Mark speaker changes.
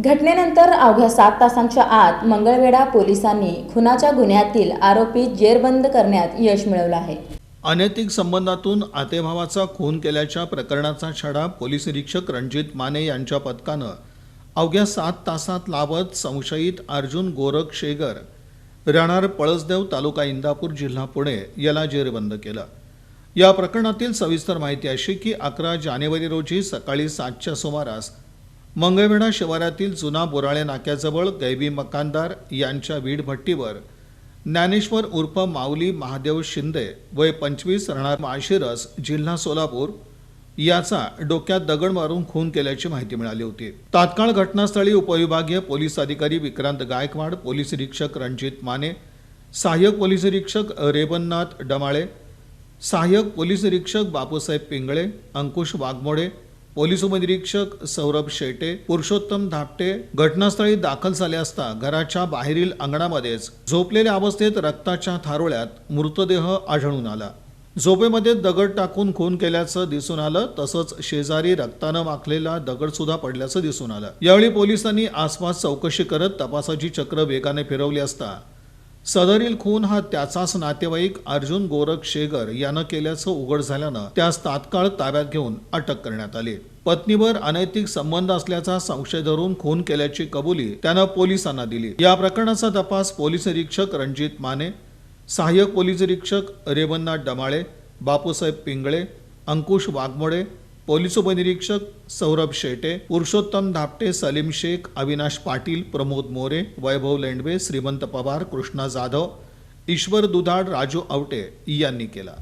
Speaker 1: घटनेनंतर अवघ्या सात तासांच्या आत मंगळवेढा पोलिसांनी खुनाच्या गुन्ह्यातील आरोपी जेरबंद करण्यात यश मिळवलं आहे.
Speaker 2: अनैतिक संबंधातून आतेभावाचा खून केल्याच्या प्रकरणाचा छडा पोलीस निरीक्षक रणजित माने यांच्या पथकानं अवघ्या सात तासात लावत संशयित अर्जुन गोरख शेगर राहणार पळसदेव तालुका इंदापूर जिल्हा पुणे याला जेरबंद केलं. या प्रकरणातील सविस्तर माहिती अशी की अकरा जानेवारी रोजी सकाळी सातच्या सुमारास मंगळवेढा शिवारातील जुना बोराळे नाक्याजवळ गैबी मकानदार यांच्या वीडभट्टीवर ज्ञानेश्वर उर्फ माऊली महादेव शिंदे वय पंचवीस राहणार माळशिरस जिल्हा सोलापूर याचा डोक्यात दगड मारून खून केल्याची माहिती मिळाली होती. तात्काळ घटनास्थळी उपविभागीय पोलीस अधिकारी विक्रांत गायकवाड पोलीस निरीक्षक रणजित माने सहाय्यक पोलीस निरीक्षक रेवननाथ डमाळे सहाय्यक पोलीस निरीक्षक बापूसाहेब पिंगळे अंकुश वाघमोडे पोलीस उपनिरीक्षक सौरभ शेटे पुरुषोत्तम धापटे घटनास्थळी दाखल झाले असता घराच्या बाहेरील अंगणामध्येच झोपलेल्या अवस्थेत रक्ताच्या थारोळ्यात मृतदेह आढळून आला. झोपेमध्ये दगड टाकून खून केल्याचं दिसून आलं तसंच शेजारी रक्तानं माखलेला दगड सुद्धा पडल्याचं दिसून आलं. यावेळी पोलिसांनी आसपास चौकशी करत तपासाची चक्र वेगाने फिरवली असता सदरील खून हा त्याचाच नातेवाईक अर्जुन गोरख शेगर यानं केल्याचं उघड झाल्यानं त्यास तात्काळ ताब्यात घेऊन अटक करण्यात आली. पत्नीवर अनैतिक संबंध असल्याचा संशय धरून खून केल्याची कबुली त्यानं पोलिसांना दिली. या प्रकरणाचा तपास पोलीस निरीक्षक रणजित माने सहाय्यक पोलीस निरीक्षक रेवन्नाथ डमाळे बापूसाहेब पिंगळे अंकुश वाघमोडे पोलीस उपनिरीक्षक सौरभ शेटे पुरुषोत्तम धापटे सलीम शेख अविनाश पाटील प्रमोद मोरे वैभव लेंडवे श्रीमंत पवार कृष्णा जाधव ईश्वर दुधाड राजू आवटे यांनी केला.